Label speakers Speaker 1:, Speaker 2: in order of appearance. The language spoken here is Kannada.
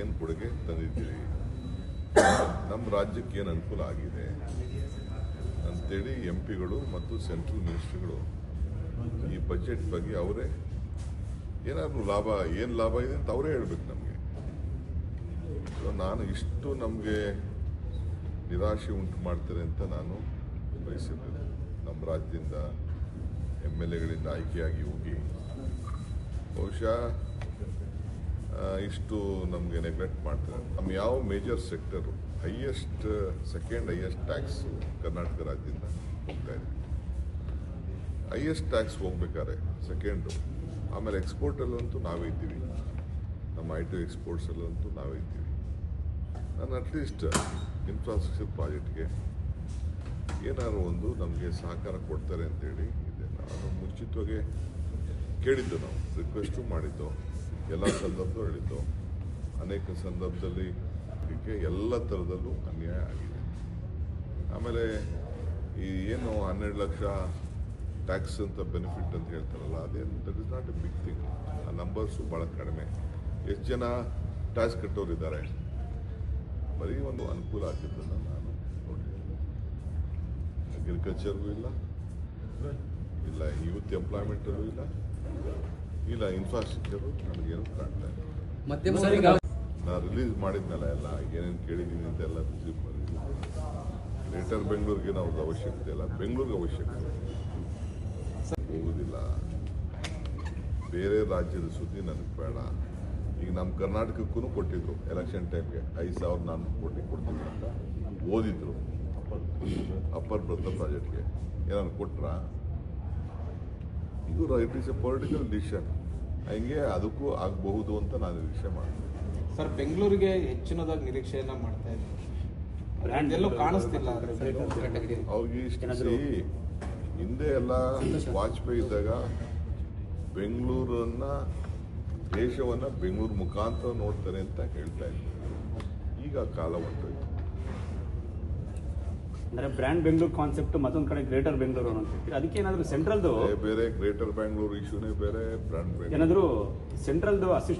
Speaker 1: ಏನು ಕೊಡುಗೆ ತಂದಿದ್ದೀರಿ? ನಮ್ಮ ರಾಜ್ಯಕ್ಕೆ ಏನು ಅನುಕೂಲ ಆಗಿದೆ? ಅಂಥೇಳಿ ಎಂ ಪಿಗಳು ಮತ್ತು ಸೆಂಟ್ರಲ್ ಮಿನಿಸ್ಟ್ರಿಗಳು ಈ ಬಜೆಟ್ ಬಗ್ಗೆ ಅವರೇ ಏನಾದರೂ ಲಾಭ, ಏನು ಲಾಭ ಇದೆ ಅಂತ ಅವರೇ ಹೇಳಬೇಕು ನಮಗೆ. ನಾನು ಇಷ್ಟು ನಮಗೆ ನಿರಾಶೆ ಉಂಟು ಮಾಡ್ತಾರೆ ಅಂತ ನಾನು ಬಯಸಿದ್ದೇನೆ. ನಮ್ಮ ರಾಜ್ಯದಿಂದ ಎಂ ಎಲ್ ಎಗಳಿಂದ ಆಯ್ಕೆಯಾಗಿ ಹೋಗಿ. ಬಹುಶಃ ಇಷ್ಟು ನಮಗೆ ನೆಗ್ಲೆಕ್ಟ್ ಮಾಡ್ತಾರೆ. ನಮ್ಮ ಯಾವ major sector highest second highest tax Karnataka ರಾಜ್ಯದಿಂದ ಹೋಗ್ತಾ ಇದೆ. ಹೈಯೆಸ್ಟ್ ಟ್ಯಾಕ್ಸ್ ಹೋಗ್ಬೇಕಾದ್ರೆ ಸೆಕೆಂಡು ಆಮೇಲೆ ಎಕ್ಸ್ಪೋರ್ಟಲ್ಲಂತೂ ನಾವೇ ಇದ್ದೀವಿ. ನಮ್ಮ ಐ ಟಿ ಎಕ್ಸ್ಪೋರ್ಟ್ಸಲ್ಲಂತೂ ನಾವೇ ಇದ್ದೀವಿ. ನಾನು ಅಟ್ಲೀಸ್ಟ್ ಇನ್ಫ್ರಾಸ್ಟ್ರಕ್ಚರ್ ಪ್ರಾಜೆಕ್ಟ್ಗೆ ಏನಾದ್ರು ಒಂದು ನಮಗೆ ಸಹಕಾರ ಕೊಡ್ತಾರೆ ಅಂತೇಳಿ ಇದೆ. ನಾನು ಮುಂಚಿತವಾಗಿ ಕೇಳಿದ್ದು ನಾವು ರಿಕ್ವೆಸ್ಟು ಮಾಡಿದ್ದು. ಎಲ್ಲ ಸಂದರ್ಭದಲ್ಲೂ ಹೇಳಿದ್ದು ಅನೇಕ ಸಂದರ್ಭದಲ್ಲಿ ಇದಕ್ಕೆ ಎಲ್ಲ ಥರದಲ್ಲೂ ಅನ್ಯಾಯ ಆಗಿದೆ. ಆಮೇಲೆ ಈ ಏನು ಹನ್ನೆರಡು ಲಕ್ಷ ಟ್ಯಾಕ್ಸ್ ಅಂತ ಬೆನಿಫಿಟ್ ಅಂತ ಹೇಳ್ತಾರಲ್ಲ, ಅದೇನು that is not a big thing ಆ ನಂಬರ್ಸು ಭಾಳ ಕಡಿಮೆ. ಎಷ್ಟು ಜನ ಟ್ಯಾಕ್ಸ್ ಕಟ್ಟೋರಿದ್ದಾರೆ? ಬರೀ ಒಂದು ಅನುಕೂಲ ಆಗಿದ್ದನ್ನು ನಾನು ನೋಡಿದ್ದೇನೆ. ಅಗ್ರಿಕಲ್ಚರ್ಗೂ ಇಲ್ಲ. ಇಲ್ಲ ಯೂತ್ ಎಂಪ್ಲಾಯ್ಮೆಂಟಲ್ಲೂ ಇಲ್ಲ. ಇಲ್ಲ ಇನ್ಫ್ರಾಸ್ಟ್ರಕ್ಚರು ನನಗೇನು ಕಾಣ್ತಾ ಇಲ್ಲ
Speaker 2: ಮಧ್ಯಮ ವರ್ಗ
Speaker 1: ನಾನು ರಿಲೀಸ್ ಮಾಡಿದ್ನಲ್ಲ ಎಲ್ಲ ಏನೇನು ಕೇಳಿದ್ದೀನಿ ಅಂತ ಎಲ್ಲ ರಿಸೀವ್ ಮಾಡಿದ್ದೀನಿ ಗ್ರೇಟರ್ ಬೆಂಗಳೂರಿಗೆ ನಾವು ಅವಶ್ಯಕತೆ ಇಲ್ಲ. ಬೆಂಗಳೂರಿಗೆ ಅವಶ್ಯಕತೆ ಹೋಗೋದಿಲ್ಲ. ಬೇರೆ ರಾಜ್ಯದ ಸುದ್ದಿ ನನಗೆ ಬೇಡ. ಈಗ ನಮ್ಮ ಕರ್ನಾಟಕಕ್ಕೂ ಕೊಟ್ಟಿದ್ರು ಎಲೆಕ್ಷನ್ ಟೈಮ್ಗೆ ಐದು ಸಾವಿರದ ನಾನ್ನೂರು ಕೋಟಿ ಕೊಡ್ತೀನಿ ಅಂತ. ಓದಿದ್ರು. ಅಪ್ಪರ್ ಬ್ರದರ್ ಪ್ರಾಜೆಕ್ಟ್ಗೆ ಏನಾದ್ರು ಕೊಟ್ರಾ? ಇದು it is a political decision ಹಂಗೆ ಅದಕ್ಕೂ ಆಗಬಹುದು ಅಂತ ನಾನು ನಿರೀಕ್ಷೆ ಮಾಡ್ತೀನಿ.
Speaker 3: ಸರ್ ಬೆಂಗಳೂರಿಗೆ ಹೆಚ್ಚಿನದಾಗಿ ನಿರೀಕ್ಷೆಯನ್ನ ಮಾಡ್ತಾ ಇದ್ದೀನಿ. ಎಲ್ಲೂ ಕಾಣಿಸ್ತಿಲ್ಲ
Speaker 1: ಅವ್ರಿಗೆ ಹಿಂದೆ ಎಲ್ಲ ವಾಜಪೇಯಿ ಇದ್ದಾಗ ಬೆಂಗಳೂರನ್ನ ದೇಶವನ್ನ ಬೆಂಗಳೂರು ಮುಖಾಂತರ ನೋಡ್ತಾರೆ ಅಂತ ಹೇಳ್ತಾ ಇದ್ರು. ಈಗ ಕಾಲ ಹೊಂಟೋಯ್ತು
Speaker 4: ಅಂದ್ರೆ ಬ್ರ್ಯಾಂಡ್ ಬೆಂಗಳೂರು ಕಾನ್ಸೆಪ್ಟ್ ಮತ್ತೊಂದ್ ಕಡೆ ಗ್ರೇಟರ್ ಬೆಂಗಳೂರು ಅಂತ ಅದಕ್ಕೆ ಏನಾದ್ರು ಸೆಂಟ್ರಲ್ದು
Speaker 1: ಬೇರೆ ಬೇರೆ ಗ್ರೇಟರ್ ಬೆಂಗಳೂರು ಇಶ್ಯೂನೇ ಬೇರೆ ಬ್ರ್ಯಾಂಡ್
Speaker 4: ಏನಾದ್ರು ಸೆಂಟ್ರಲ್ದು ಅಸಿಸ್ಟ್